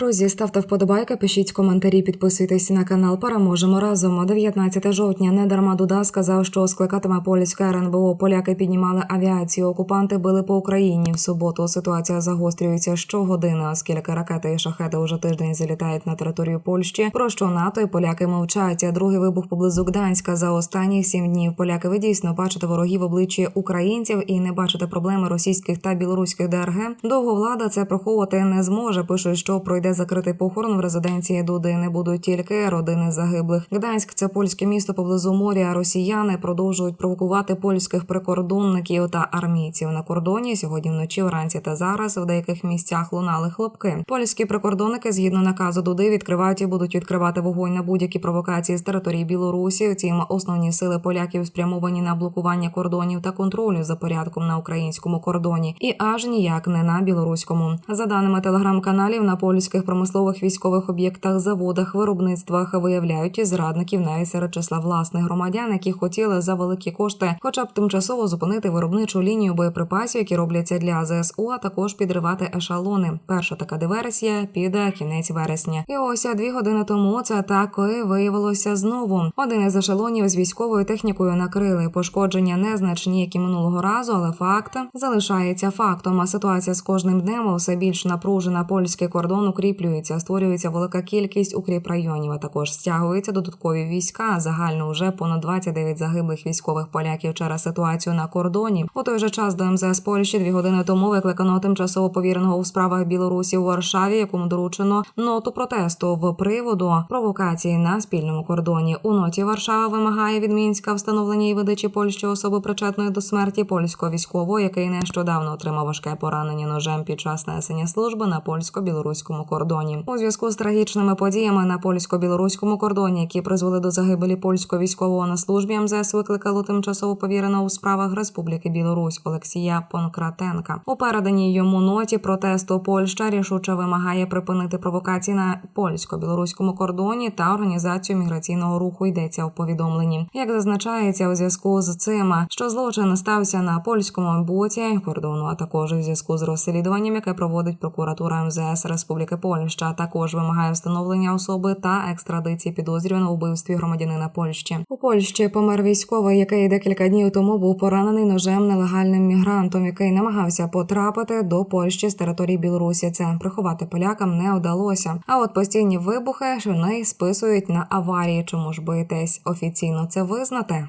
Друзі, ставте вподобайки, пишіть коментарі, підписуйтесь на канал. Переможемо разом. 19 жовтня. Недарма Дуда сказав, що скликатиме польське РНБО. Поляки піднімали авіацію. Окупанти били по Україні. В суботу ситуація загострюється щогодини, оскільки ракети і шахеди уже тиждень залітають на територію Польщі. Про що НАТО і поляки мовчать. Другий вибух поблизу Гданська за останні сім днів. Поляки ви дійсно бачите ворогів обличчі українців і не бачите проблеми російських та білоруських ДРГ. Довго влада це приховувати не зможе. Пишуть, що пройде закритий похорон в резиденції Дуди. Не будуть тільки родини загиблих. Гданськ це польське місто поблизу моря. Росіяни продовжують провокувати польських прикордонників та армійців на кордоні. Сьогодні вночі, вранці та зараз в деяких місцях лунали хлопки. Польські прикордонники, згідно наказу Дуди, відкривають і будуть відкривати вогонь на будь-які провокації з території Білорусі. Втім, основні сили поляків спрямовані на блокування кордонів та контролю за порядком на українському кордоні, і аж ніяк не на білоруському. За даними телеграм-каналів, на польських промислових військових об'єктах, заводах, виробництвах виявляють зрадників навіть серед числа власних громадян, які хотіли за великі кошти, хоча б тимчасово зупинити виробничу лінію боєприпасів, які робляться для ЗСУ, а також підривати ешалони. Перша така диверсія піде кінець вересня. І ось дві години тому це атакою виявилося знову. Один із ешелонів з військовою технікою накрили. Пошкодження незначні, як і минулого разу, але факт залишається фактом. А ситуація з кожним днем все більш напружена. Польський кордон укріплюється, створюється велика кількість укріп районів. А також стягуються додаткові війська. Загально вже понад 29 загиблих військових поляків через ситуацію на кордоні. У той же час до МЗС Польщі дві години тому викликано тимчасово повіреного у справах Білорусі у Варшаві, якому доручено ноту протесту в приводу провокації на спільному кордоні. У ноті Варшава вимагає від мінська встановлення і видачі Польщі особи причетної до смерті польського військового, який нещодавно отримав важке поранення ножем під час несення служби на польсько-білоруському кордоні. У зв'язку з трагічними подіями на польсько-білоруському кордоні, які призвели до загибелі польського військового на службі, МЗС викликало тимчасово повіреного у справах Республіки Білорусь Олексія Понкратенка. У переданій йому ноті протесту Польща рішуче вимагає припинити провокації на польсько-білоруському кордоні та організацію міграційного руху. Йдеться у повідомленні. Як зазначається у зв'язку з цим, що злочин стався на польському боці кордону, а також у зв'язку з розслідуванням, яке проводить прокуратура МЗС Республіки Польща, також вимагає встановлення особи та екстрадиції підозрюваного у вбивстві громадянина Польщі. У Польщі помер військовий, який декілька днів тому був поранений ножем нелегальним мігрантом, який намагався потрапити до Польщі з території Білорусі. Це приховати полякам не вдалося. А от постійні вибухи вони списують на аварії. Чому ж боїтесь офіційно це визнати?